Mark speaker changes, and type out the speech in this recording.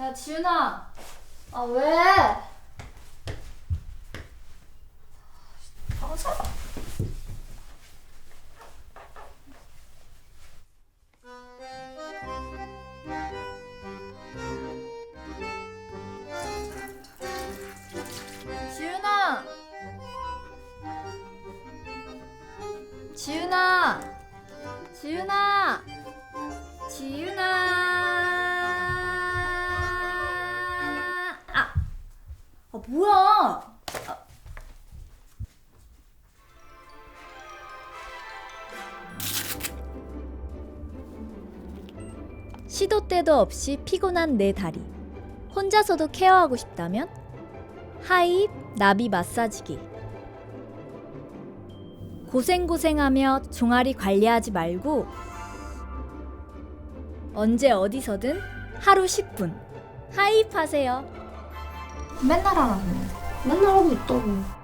Speaker 1: 야 지윤아. 아 왜? 가자 지윤아. 지윤아. 지윤아. 지윤 뭐야 아.
Speaker 2: 시도 때도 없이 피곤한 내 다리. 혼자서도 케어하고 싶다면 하입 나비 마사지기. 고생고생하며 종아리 관리하지 말고 언제 어디서든 하루 10분 하입 하세요.
Speaker 1: 맨날 하라고
Speaker 3: 맨날 하고 있다고.